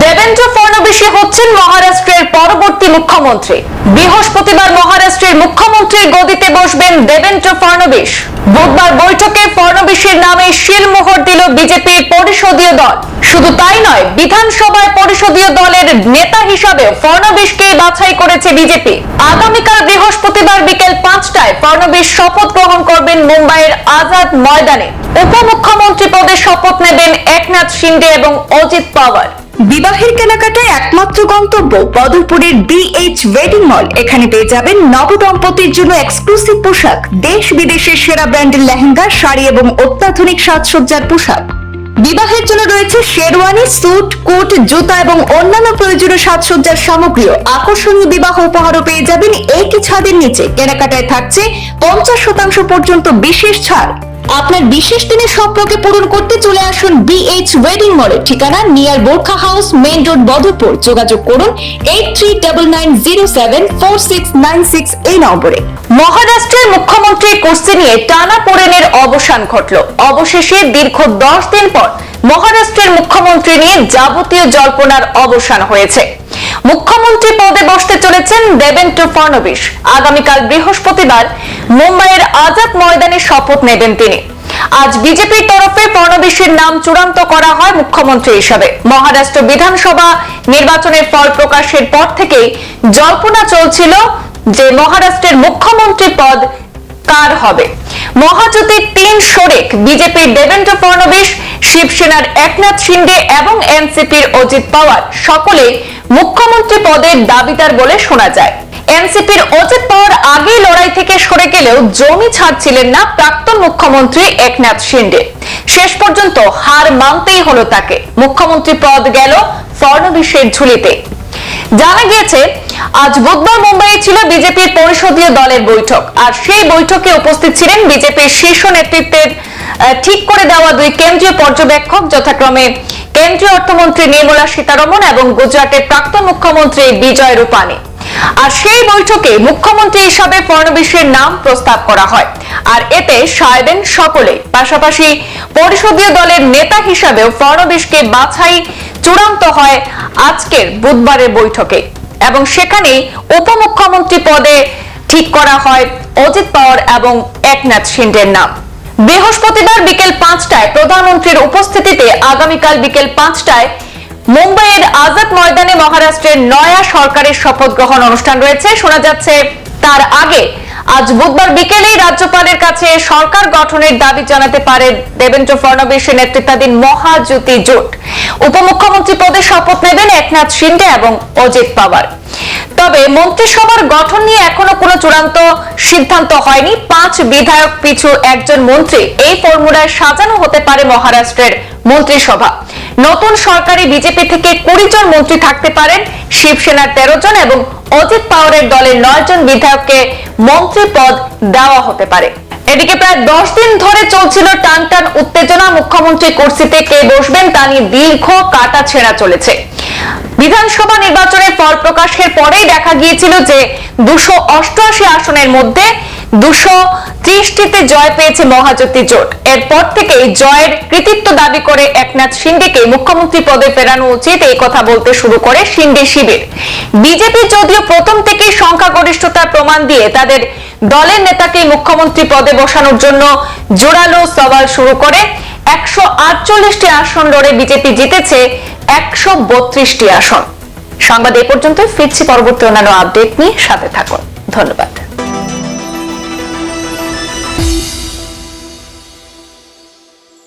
দেবেন্দ্র ফডনবিসই হচ্ছেন মহারাষ্ট্রের পরবর্তী মুখ্যমন্ত্রী। বৃহস্পতিবার মহারাষ্ট্রের মুখ্যমন্ত্রীর গদিতে বসবেন দেবেন্দ্র ফডনবিস বুধবার বৈঠকে ফডনবিসের নামে শিলমোহর দিল বিজেপির পরিষদীয় দল। শুধু তাই নয়, বিধানসভায় পরিষদীয় দলের নেতা হিসাবে ফডনবিসকে বাছাই করেছে বিজেপি। আগামীকাল বৃহস্পতিবার বিকেল পাঁচটায় ফডনবিস শপথ গ্রহণ করবেন মুম্বাইয়ের আজাদ ময়দানে। উপমুখ্যমন্ত্রী পদে শপথ নেবেন একনাথ শিন্ডে এবং অজিত পাওয়ার। বিবাহের কেনাকাটায় একমাত্র গন্তব্য বদরপুরের ডিএইচ ওয়েডিং মল এখানে পেয়ে যাবেন নবদম্পতির জন্য এক্সক্লুসিভ পোশাক, দেশ বিদেশের সেরা ব্র্যান্ডের লেহেঙ্গা, শাড়ি এবং অত্যাধুনিক সাজসজ্জার পোশাক। বিবাহের জন্য রয়েছে শেরওয়ানি স্যুট, কোট, জুতা এবং অন্যান্য প্রয়োজনীয় সাজসজ্জার সামগ্রীও আকর্ষণীয় বিবাহ উপহারও পেয়ে যাবেন একই ছাদের নিচে। কেনাকাটায় থাকছে পঞ্চাশ শতাংশ পর্যন্ত বিশেষ ছাড়। আপনার বিশেষ দিনের স্বপ্নকে পূরণ করতে চলে আসুন বিএইচ ওয়েডিং মলের ঠিকানা নিয়ার বোরখা হাউস মেইন রোড বদরপুর যোগাযোগ করুন eight three double nine zero seven four six nine six এই নম্বরে। মহারাষ্ট্রের মুখ্যমন্ত্রী কুর্সি নিয়ে টানা পোড়েনের অবসান ঘটল। অবশেষে দীর্ঘ দশ দিন পর মহারাষ্ট্রের মুখ্যমন্ত্রী নিয়ে যাবতীয় জল্পনার অবসান হয়েছে। মুখ্যমন্ত্রী পদে বসতে চলেছেন দেবেন্দ্র ফডনবিস আগামীকাল বৃহস্পতিবার মুম্বাইয়ের আজাদ ময়দানে শপথ নেবেন তিনি। আজ বিজেপির তরফে ফডনবিসের নাম চূড়ান্ত করা হয় মুখ্যমন্ত্রী হিসাবে। মহারাষ্ট্র বিধানসভা নির্বাচনের ফল প্রকাশের পর থেকেই জল্পনা চলছিল যে মহারাষ্ট্রের মুখ্যমন্ত্রী পদ কার হবে। মহাজোটের তিন শরিক বিজেপির দেবেন্দ্র ফডনবিস শিবসেনার একনাথ শিন্ডে এবং এনসিপির অজিত পাওয়ার। সকলে মুখ্যমন্ত্রী পদের দাবিদার বলে শোনা যায়। এনসিপির অজিত পাওয়ার আগেই লড়াই থেকে সরে গেলেও জমি ছাড়ছিলেন না প্রাক্তন মুখ্যমন্ত্রী একনাথ শিন্ডে। শেষ পর্যন্ত হার মানতেই হলো তাকে। মুখ্যমন্ত্রী পদ গেল ফডনবিসের ঝুলিতে। জানা গিয়েছে, আজ বুধবার মুম্বাইয়ে ছিল বিজেপির পরিষদীয় দলের বৈঠক। আর সেই বৈঠকে উপস্থিত ছিলেন বিজেপির শীর্ষ নেতৃত্বের ঠিক করে দেওয়া দুই কেন্দ্রীয় পর্যবেক্ষক, যথাক্রমে কেন্দ্রীয় অর্থমন্ত্রী নির্মলা সীতারমন এবং গুজরাটের প্রাক্তন মুখ্যমন্ত্রী বিজয় রূপানী। আর সেই বৈঠকে মুখ্যমন্ত্রী হিসাবে ফডনবিসের নাম প্রস্তাব করা হয়। আর এতে সায় দেন সকলে পাশাপাশি পরিষদীয় দলের নেতা হিসাবেও ফডনবিসকে বাছাই চূড়ান্ত হয় আজকের বুধবারের বৈঠকে। এবং সেখানেই উপমুখ্যমন্ত্রী পদে ঠিক করা হয় অজিত পাওয়ার এবং একনাথ সিন্ডের নাম। বৃহস্পতিবার বিকেল পাঁচটায় প্রধানমন্ত্রীর উপস্থিতিতে আগামীকাল বিকেল পাঁচটায় মুম্বাইয়ের আজাদ ময়দানে মহারাষ্ট্রের নয়া সরকারের শপথ গ্রহণ অনুষ্ঠান রয়েছে। শোনা যাচ্ছে, তার আগে আজ বুধবার বিকেলেই রাজ্যপালের কাছে সরকার গঠনের দাবি জানাতে পারে দেবেন্দ্র ফডনবিসের নেতৃত্বাধীন মহাজ্যোতি জোট। উপমুখ্যমন্ত্রী পদে শপথ নেবেন একনাথ শিন্ডে এবং অজিত পাওয়ার। তবে মন্ত্রিসভার গঠন নিয়ে এখনও কোনো চূড়ান্ত সিদ্ধান্ত হয়নি। পাঁচ বিধায়ক পিছু একজন মন্ত্রী। এই ফর্মুলায় সাজানো হতে পারে মহারাষ্ট্রের মন্ত্রিসভা। নতুন সরকারি বিজেপি থেকে কুড়ি জন মন্ত্রী থাকতে পারেন। শিবসেনার তেরো জন এবং অজিত পাওয়ারের দলের নয় জন বিধায়ককে মন্ত্রী পদ দেওয়া হতে পারে। এদিকে প্রায় দশ দিন ধরে চলছিল টান টান উত্তেজনা। মুখ্যমন্ত্রী কুর্সিতে কে বসবেন তা নিয়ে দীর্ঘ কাটা ছেঁড়া চলেছে। বিধানসভা নির্বাচনের ফল প্রকাশের পরেই দেখা গিয়েছিল যে দুশো অষ্টআশি আসনের মধ্যে দুশো ত্রিশটিতে জয় পেয়েছে মহাজ্যোতি জোট। এরপর থেকে জয়ের কৃতিত্ব দাবি করে একনাথ শিন্ডেকে মুখ্যমন্ত্রী পদে ফেরানো উচিত, এই কথা বলতে শুরু করে শিন্ডে শিবির। বিজেপি যদিও প্রথম থেকেই সংখ্যাগরিষ্ঠতার প্রমাণ দিয়ে তাদের দলের নেতাকে মুখ্যমন্ত্রী পদে বসানোর জন্য জোরালো সওয়াল শুরু করে, একশো আটচল্লিশটি আসন লড়ে বিজেপি জিতেছে একশো বত্রিশটি আসন। সংবাদ এ পর্যন্ত ফিরছি পরবর্তী অন্যান্য আপডেট নিয়ে সাথে থাকুন। ধন্যবাদ।